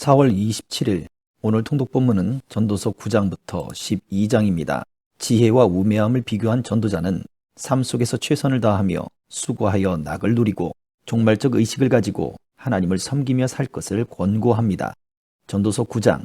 4월 27일 오늘 통독 본문은 전도서 9장부터 12장입니다. 지혜와 우매함을 비교한 전도자는 삶 속에서 최선을 다하며 수고하여 낙을 누리고 종말적 의식을 가지고 하나님을 섬기며 살 것을 권고합니다. 전도서 9장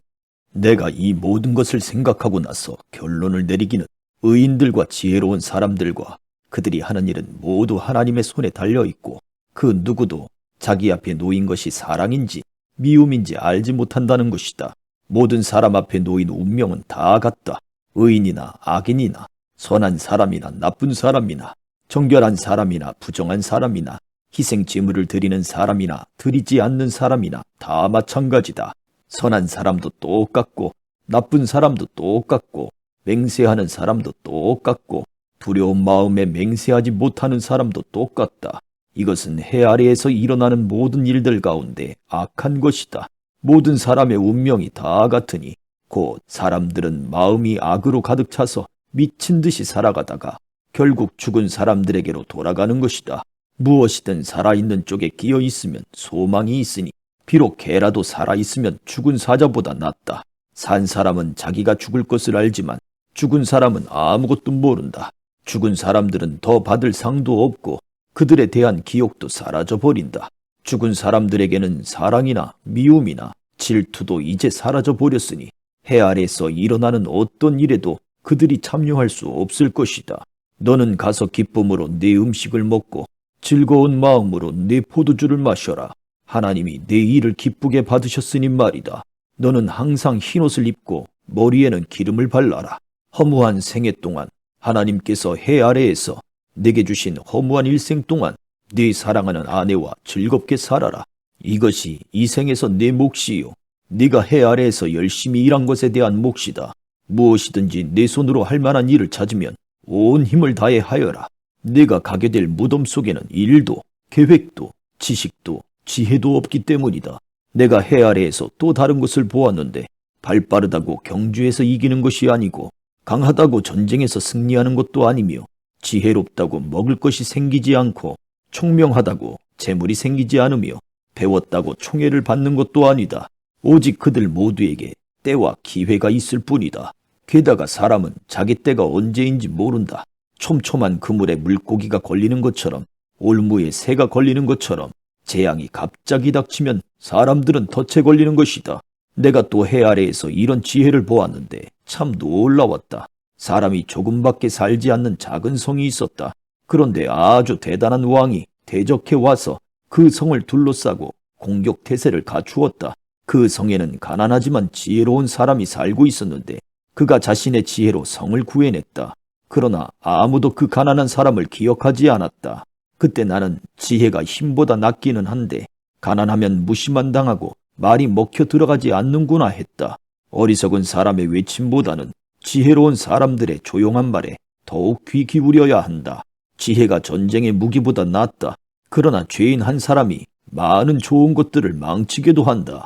내가 이 모든 것을 생각하고 나서 결론을 내리기는 의인들과 지혜로운 사람들과 그들이 하는 일은 모두 하나님의 손에 달려 있고 그 누구도 자기 앞에 놓인 것이 사랑인지 미움인지 알지 못한다는 것이다. 모든 사람 앞에 놓인 운명은 다 같다. 의인이나 악인이나 선한 사람이나 나쁜 사람이나 정결한 사람이나 부정한 사람이나 희생 제물을 드리는 사람이나 드리지 않는 사람이나 다 마찬가지다. 선한 사람도 똑같고 나쁜 사람도 똑같고 맹세하는 사람도 똑같고 두려운 마음에 맹세하지 못하는 사람도 똑같다. 이것은 해 아래에서 일어나는 모든 일들 가운데 악한 것이다. 모든 사람의 운명이 다 같으니 곧 사람들은 마음이 악으로 가득 차서 미친 듯이 살아가다가 결국 죽은 사람들에게로 돌아가는 것이다. 무엇이든 살아있는 쪽에 끼어 있으면 소망이 있으니 비록 개라도 살아있으면 죽은 사자보다 낫다. 산 사람은 자기가 죽을 것을 알지만 죽은 사람은 아무것도 모른다. 죽은 사람들은 더 받을 상도 없고 그들에 대한 기억도 사라져 버린다. 죽은 사람들에게는 사랑이나 미움이나 질투도 이제 사라져 버렸으니 해 아래서 일어나는 어떤 일에도 그들이 참여할 수 없을 것이다. 너는 가서 기쁨으로 네 음식을 먹고 즐거운 마음으로 네 포도주를 마셔라. 하나님이 네 일을 기쁘게 받으셨으니 말이다. 너는 항상 흰옷을 입고 머리에는 기름을 발라라. 허무한 생애 동안 하나님께서 해 아래에서 내게 주신 허무한 일생 동안 네 사랑하는 아내와 즐겁게 살아라. 이것이 이 생에서 내 몫이요. 네가 해 아래에서 열심히 일한 것에 대한 몫이다. 무엇이든지 내 손으로 할 만한 일을 찾으면 온 힘을 다해 하여라. 네가 가게 될 무덤 속에는 일도, 계획도, 지식도, 지혜도 없기 때문이다. 내가 해 아래에서 또 다른 것을 보았는데 발 빠르다고 경주에서 이기는 것이 아니고 강하다고 전쟁에서 승리하는 것도 아니며 지혜롭다고 먹을 것이 생기지 않고 총명하다고 재물이 생기지 않으며 배웠다고 총애를 받는 것도 아니다. 오직 그들 모두에게 때와 기회가 있을 뿐이다. 게다가 사람은 자기 때가 언제인지 모른다. 촘촘한 그물에 물고기가 걸리는 것처럼 올무에 새가 걸리는 것처럼 재앙이 갑자기 닥치면 사람들은 덫에 걸리는 것이다. 내가 또 해 아래에서 이런 지혜를 보았는데 참 놀라웠다. 사람이 조금밖에 살지 않는 작은 성이 있었다. 그런데 아주 대단한 왕이 대적해 와서 그 성을 둘러싸고 공격 태세를 갖추었다. 그 성에는 가난하지만 지혜로운 사람이 살고 있었는데 그가 자신의 지혜로 성을 구해냈다. 그러나 아무도 그 가난한 사람을 기억하지 않았다. 그때 나는 지혜가 힘보다 낫기는 한데 가난하면 무시만 당하고 말이 먹혀 들어가지 않는구나 했다. 어리석은 사람의 외침보다는 지혜로운 사람들의 조용한 말에 더욱 귀 기울여야 한다. 지혜가 전쟁의 무기보다 낫다. 그러나 죄인 한 사람이 많은 좋은 것들을 망치게도 한다.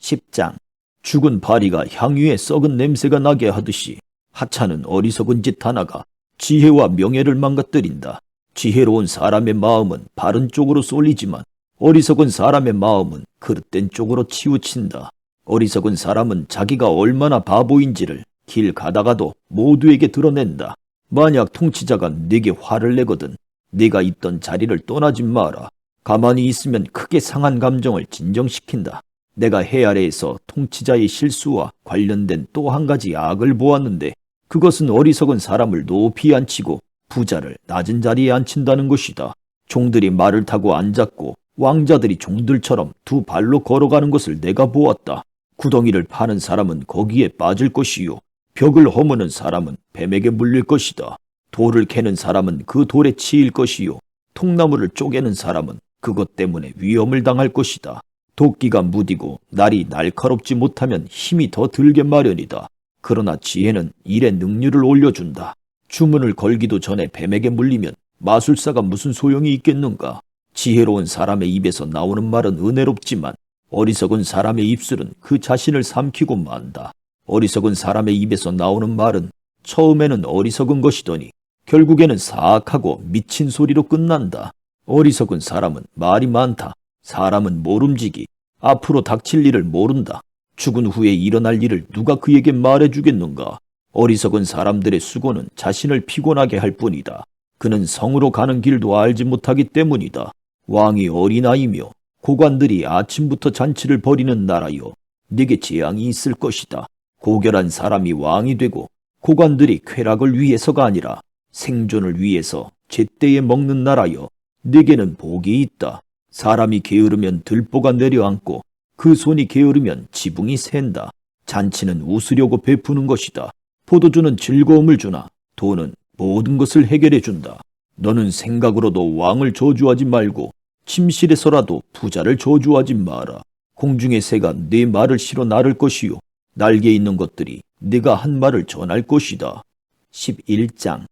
10장 죽은 파리가 향유에 썩은 냄새가 나게 하듯이 하찮은 어리석은 짓 하나가 지혜와 명예를 망가뜨린다. 지혜로운 사람의 마음은 바른 쪽으로 쏠리지만 어리석은 사람의 마음은 그릇된 쪽으로 치우친다. 어리석은 사람은 자기가 얼마나 바보인지를 길 가다가도 모두에게 드러낸다. 만약 통치자가 네게 화를 내거든 네가 있던 자리를 떠나지 마라. 가만히 있으면 크게 상한 감정을 진정시킨다. 내가 해 아래에서 통치자의 실수와 관련된 또 한 가지 악을 보았는데 그것은 어리석은 사람을 높이 앉히고 부자를 낮은 자리에 앉힌다는 것이다. 종들이 말을 타고 앉았고 왕자들이 종들처럼 두 발로 걸어가는 것을 내가 보았다. 구덩이를 파는 사람은 거기에 빠질 것이요. 벽을 허무는 사람은 뱀에게 물릴 것이다. 돌을 캐는 사람은 그 돌에 치일 것이요. 통나무를 쪼개는 사람은 그것 때문에 위험을 당할 것이다. 도끼가 무디고 날이 날카롭지 못하면 힘이 더 들게 마련이다. 그러나 지혜는 일의 능률을 올려준다. 주문을 걸기도 전에 뱀에게 물리면 마술사가 무슨 소용이 있겠는가? 지혜로운 사람의 입에서 나오는 말은 은혜롭지만 어리석은 사람의 입술은 그 자신을 삼키고 만다. 어리석은 사람의 입에서 나오는 말은 처음에는 어리석은 것이더니 결국에는 사악하고 미친 소리로 끝난다. 어리석은 사람은 말이 많다. 사람은 모름지기. 앞으로 닥칠 일을 모른다. 죽은 후에 일어날 일을 누가 그에게 말해주겠는가? 어리석은 사람들의 수고는 자신을 피곤하게 할 뿐이다. 그는 성으로 가는 길도 알지 못하기 때문이다. 왕이 어린아이며 고관들이 아침부터 잔치를 벌이는 나라여 네게 재앙이 있을 것이다. 고결한 사람이 왕이 되고 고관들이 쾌락을 위해서가 아니라 생존을 위해서 제때에 먹는 나라여 네게는 복이 있다. 사람이 게으르면 들보가 내려앉고 그 손이 게으르면 지붕이 샌다. 잔치는 웃으려고 베푸는 것이다. 포도주는 즐거움을 주나 돈은 모든 것을 해결해 준다. 너는 생각으로도 왕을 저주하지 말고 침실에서라도 부자를 저주하지 마라. 공중의 새가 네 말을 실어 나를 것이요. 날개 있는 것들이 네가 한 말을 전할 것이다. 11장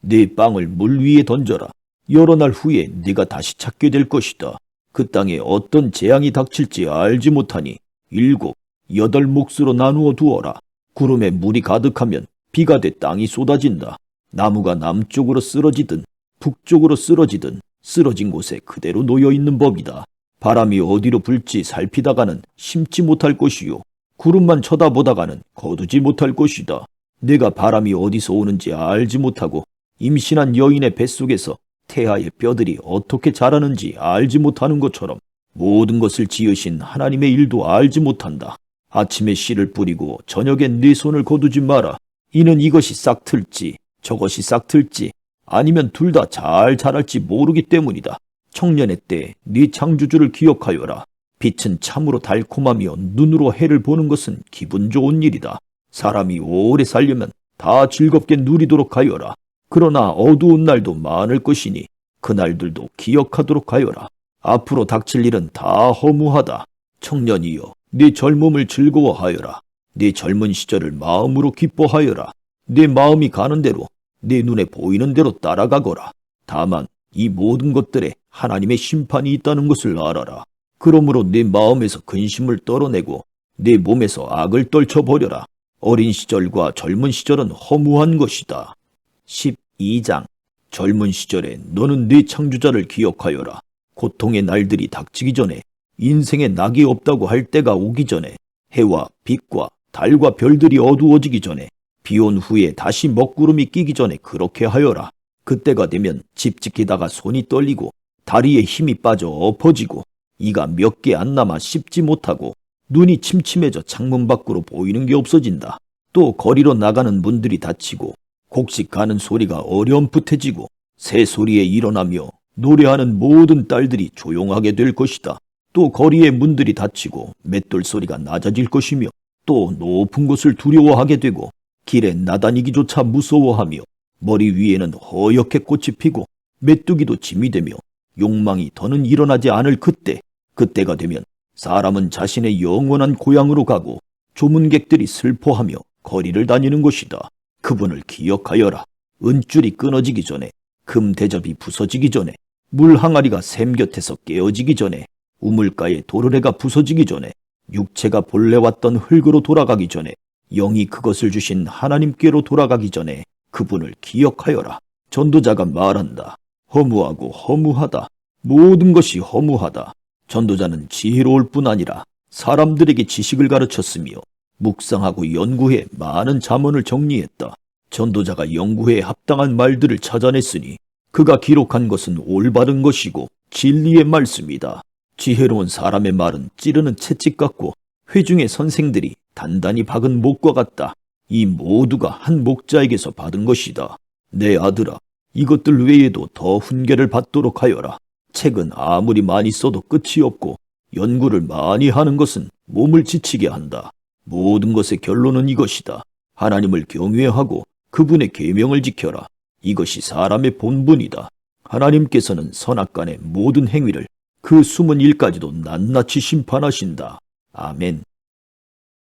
네 빵을 물 위에 던져라. 여러 날 후에 네가 다시 찾게 될 것이다. 그 땅에 어떤 재앙이 닥칠지 알지 못하니 일곱, 여덟 몫으로 나누어 두어라. 구름에 물이 가득하면 비가 돼 땅이 쏟아진다. 나무가 남쪽으로 쓰러지든 북쪽으로 쓰러지든 쓰러진 곳에 그대로 놓여 있는 법이다. 바람이 어디로 불지 살피다가는 심지 못할 것이요. 구름만 쳐다보다가는 거두지 못할 것이다. 내가 바람이 어디서 오는지 알지 못하고 임신한 여인의 뱃속에서 태아의 뼈들이 어떻게 자라는지 알지 못하는 것처럼 모든 것을 지으신 하나님의 일도 알지 못한다. 아침에 씨를 뿌리고 저녁에 네 손을 거두지 마라. 이는 이것이 싹 틀지 저것이 싹 틀지 아니면 둘 다 잘 자랄지 모르기 때문이다. 청년의 때 네 창조주를 기억하여라. 빛은 참으로 달콤하며 눈으로 해를 보는 것은 기분 좋은 일이다. 사람이 오래 살려면 다 즐겁게 누리도록 하여라. 그러나 어두운 날도 많을 것이니 그날들도 기억하도록 하여라. 앞으로 닥칠 일은 다 허무하다. 청년이여, 네 젊음을 즐거워하여라. 네 젊은 시절을 마음으로 기뻐하여라. 네 마음이 가는 대로, 네 눈에 보이는 대로 따라가거라. 다만 이 모든 것들에 하나님의 심판이 있다는 것을 알아라. 그러므로 네 마음에서 근심을 떨어내고 네 몸에서 악을 떨쳐버려라. 어린 시절과 젊은 시절은 허무한 것이다. 12장 젊은 시절에 너는 네 창조자를 기억하여라. 고통의 날들이 닥치기 전에 인생에 낙이 없다고 할 때가 오기 전에 해와 빛과 달과 별들이 어두워지기 전에 비온 후에 다시 먹구름이 끼기 전에 그렇게 하여라. 그때가 되면 집 지키다가 손이 떨리고 다리에 힘이 빠져 엎어지고 이가 몇 개 안 남아 씹지 못하고 눈이 침침해져 창문 밖으로 보이는 게 없어진다. 또 거리로 나가는 문들이 닫히고 곡식 가는 소리가 어렴풋해지고 새 소리에 일어나며 노래하는 모든 딸들이 조용하게 될 것이다. 또 거리의 문들이 닫히고 맷돌 소리가 낮아질 것이며 또 높은 곳을 두려워하게 되고 길에 나다니기조차 무서워하며 머리 위에는 허옇게 꽃이 피고 메뚜기도 짐이 되며 욕망이 더는 일어나지 않을 그때 그때가 되면 사람은 자신의 영원한 고향으로 가고 조문객들이 슬퍼하며 거리를 다니는 것이다. 그분을 기억하여라. 은줄이 끊어지기 전에, 금 대접이 부서지기 전에, 물 항아리가 샘 곁에서 깨어지기 전에, 우물가에 도르래가 부서지기 전에, 육체가 본래 왔던 흙으로 돌아가기 전에, 영이 그것을 주신 하나님께로 돌아가기 전에 그분을 기억하여라. 전도자가 말한다. 허무하고 허무하다. 모든 것이 허무하다. 전도자는 지혜로울 뿐 아니라 사람들에게 지식을 가르쳤으며 묵상하고 연구해 많은 자문을 정리했다. 전도자가 연구해 합당한 말들을 찾아냈으니 그가 기록한 것은 올바른 것이고 진리의 말씀이다. 지혜로운 사람의 말은 찌르는 채찍 같고 회중의 선생들이 단단히 박은 목과 같다. 이 모두가 한 목자에게서 받은 것이다. 내 아들아, 이것들 외에도 더 훈계를 받도록 하여라. 책은 아무리 많이 써도 끝이 없고 연구를 많이 하는 것은 몸을 지치게 한다. 모든 것의 결론은 이것이다. 하나님을 경외하고 그분의 계명을 지켜라. 이것이 사람의 본분이다. 하나님께서는 선악간의 모든 행위를 그 숨은 일까지도 낱낱이 심판하신다. 아멘.